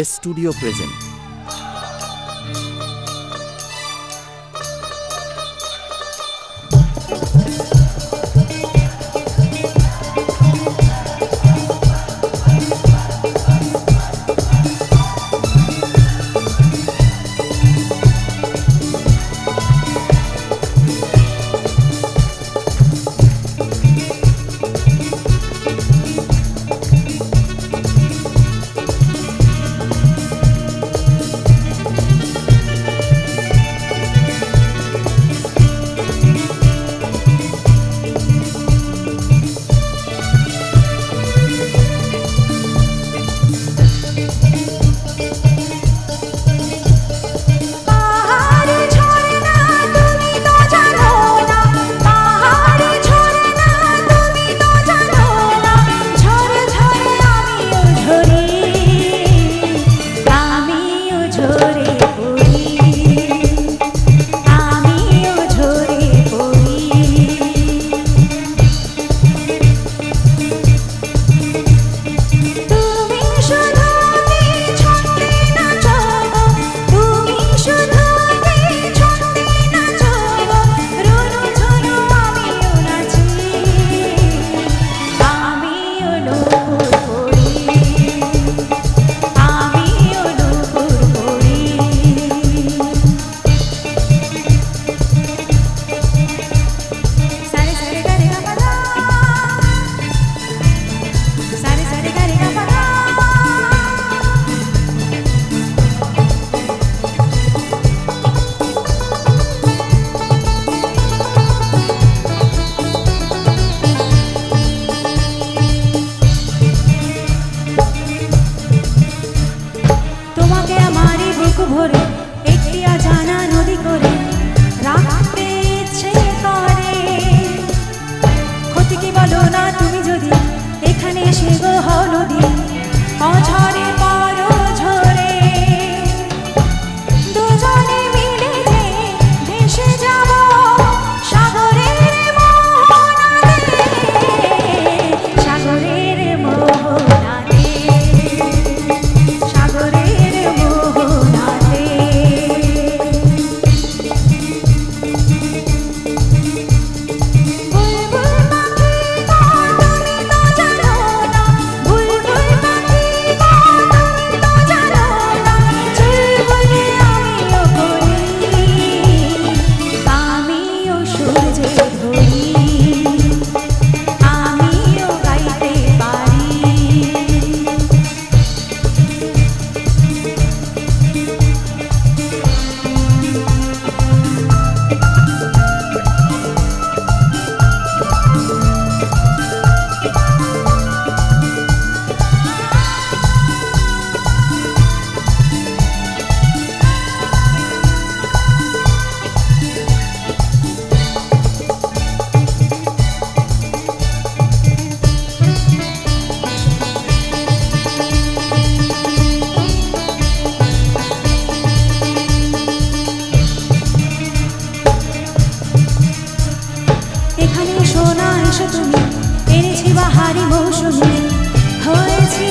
S studio present. এসো তুমি এনেছি বাহারি মৌসুমি হয়েছি